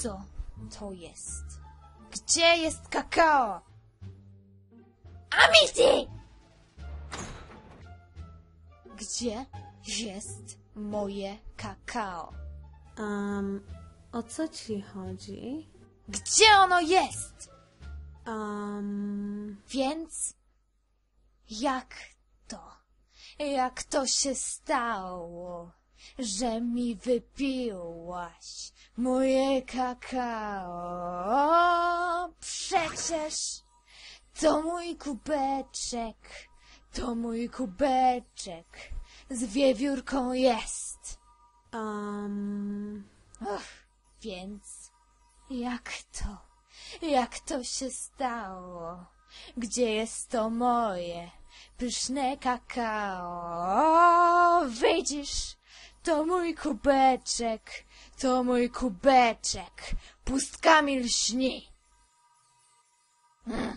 Co to jest? Gdzie jest kakao? Amity! Gdzie jest moje kakao? Um, o co ci chodzi? Gdzie ono jest? Um, Więc jak to? Jak to się stało, że mi wypiłaś moje kakao? Przecież to mój kubeczek, to mój kubeczek z wiewiórką jest. um, Ach, więc jak to? Jak to się stało? Gdzie jest to moje pyszne kakao? Widzisz, to mój kubeczek, to mój kubeczek pustkami lśni. Mm.